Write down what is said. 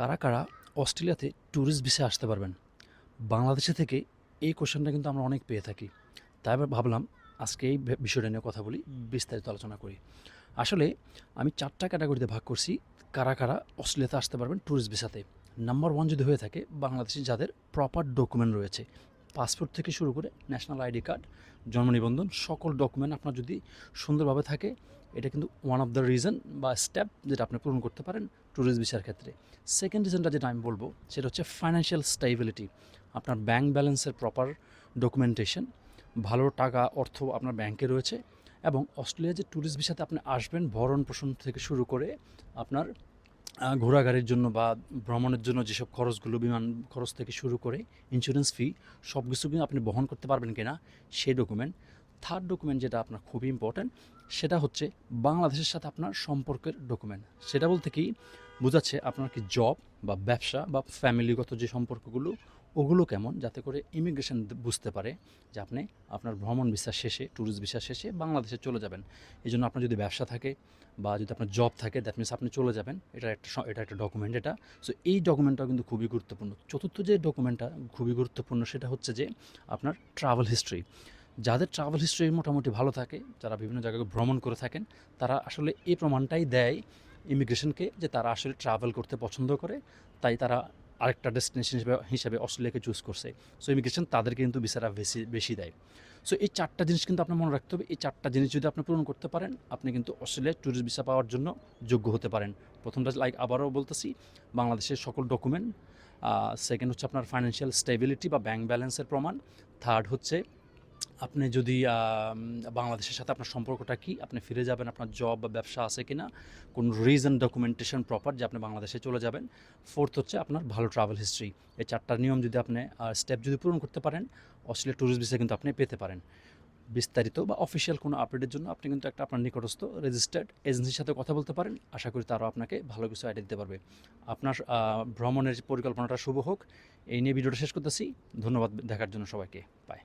কারা কারা অস্ট্রেলিয়াতে ট্যুরিস্ট ভিসা আসতে পারবেন? বাংলাদেশে থেকে এই কোশ্চেনটা কিন্তু আমরা অনেক পেয়ে থাকি। তাই ভাবলাম আজকে এই বিষয়টা নিয়ে কথা বলি বিস্তারিত আলোচনা করি। আসলে আমি চারটা ক্যাটাগরিতে ভাগ করছি কারা কারা অস্ট্রেলিয়াতে আসতে পারবেন ট্যুরিস্ট ভিসাতে নাম্বার ওয়ান যদি হয়ে থাকে বাংলাদেশে যাদের প্রপার ডকুমেন্ট রয়েছে পাসপোর্ট থেকে শুরু করে ন্যাশনাল আইডি কার্ড, জন্ম নিবন্ধন, সকল ডকুমেন্ট আপনার যদি সুন্দরভাবে থাকে, এটা কিন্তু ওয়ান অফ দ্য রিজন বা স্টেপ যেটা আপনি পূরণ করতে পারেন ট্যুরিস্ট ভিসার ক্ষেত্রে। সেকেন্ড রিজনটা যেটা আমি বলব, সেটা হচ্ছে ফাইন্যান্সিয়াল স্টেবিলিটি আপনার ব্যাংক ব্যালেন্সের প্রপার ডকুমেন্টেশন ভালো টাকা, অর্থ আপনার ব্যাংকে রয়েছে এবং অস্ট্রেলিয়া যে ট্যুরিস্ট ভিসাতে আপনি আসবেন ভরণ পোষণ থেকে শুরু করে আপনার ঘোরাঘাড়ির জন্য বা ভ্রমণের জন্য যেসব খরচগুলো বিমান খরচ থেকে শুরু করে ইন্স্যুরেন্স ফি সব কিছু কিন্তু আপনি বহন করতে পারবেন কিনা সেই ডকুমেন্ট থার্ড ডকুমেন্ট যেটা আপনার খুবই ইম্পর্ট্যান্ট সেটা হচ্ছে বাংলাদেশের সাথে আপনার সম্পর্কের ডকুমেন্ট সেটা বলতে কি, বোঝাচ্ছে আপনার কি জব বা ব্যবসা বা ফ্যামিলিগত যে সম্পর্কগুলো, ওগুলো কেমন যাতে করে ইমিগ্রেশন বুঝতে পারে যে আপনি আপনার ভ্রমণ ভিসা শেষে ট্যুরিস্ট ভিসা শেষে বাংলাদেশে চলে যাবেন। এই জন্য আপনার যদি ব্যবসা থাকে বা যদি আপনার জব থাকে দ্যাট মিনস আপনি চলে যাবেন। এটা একটা এটা একটা ডকুমেন্ট এটা। সো এই ডকুমেন্টটাও কিন্তু খুবই গুরুত্বপূর্ণ। চতুর্থ যে ডকুমেন্টটা খুবই গুরুত্বপূর্ণ, সেটা হচ্ছে যে আপনার ট্রাভেল হিস্ট্রি যাদের ট্রাভেল হিস্ট্রি মোটামুটি ভালো থাকে, যারা বিভিন্ন জায়গায় ভ্রমণ করে থাকেন, তারা আসলে এই প্রমাণটাই দেয় ইমিগ্রেশনকে যে তারা আসলে ট্রাভেল করতে পছন্দ করে, তাই তারা আরেকটা ডেস্টিনেশন হিসেবে, হিসাবে অস্ট্রেলিয়াকে চুজ করছে। সো ইমিগ্রেশন তাদেরকে কিন্তু ভিসারা বেশি বেশি দেয়। সো এই চারটা জিনিস কিন্তু আপনার মনে রাখতে হবে। এই চারটা জিনিস যদি আপনি পূরণ করতে পারেন, আপনি কিন্তু অস্ট্রেলিয়ায় ট্যুরিস্ট ভিসা পাওয়ার জন্য যোগ্য হতে পারেন। প্রথমটা লাইক আবারও বলতেছি, বাংলাদেশের সকল ডকুমেন্ট সেকেন্ড হচ্ছে আপনার ফাইন্যান্সিয়াল স্টেবিলিটি বা ব্যাংক ব্যালেন্সের প্রমাণ থার্ড হচ্ছে আপনি যদি বাংলাদেশের সাথে আপনার সম্পর্কটা কি? আপনি ফিরে যাবেন, আপনার জব বা ব্যবসা আছে কি না কোন রিজন ডকুমেন্টেশন প্রপার যে আপনি বাংলাদেশে চলে যাবেন? ফোর্থ হচ্ছে আপনার ভালো ট্রাভেল হিস্ট্রি এই চারটা নিয়ম যদি আপনি স্টেপ যদি পূরণ করতে পারেন, অস্ট্রেলিয়া ট্যুরিস্ট ভিসা কিন্তু আপনি পেতে পারেন। বিস্তারিত বা অফিসিয়াল কোনো আপডেটের জন্য আপনি কিন্তু একটা আপনার নিকটস্থ রেজিস্টার্ড এজেন্সির সাথে কথা বলতে পারেন। আশা করি তারাও আপনাকে ভালো কিছু আইডিয়া দিতে পারবে। আপনার ভ্রমণের পরিকল্পনাটা শুভ হোক। এই নিয়ে ভিডিওটা শেষ করতেছি। ধন্যবাদ দেখার জন্য সবাইকে। বাই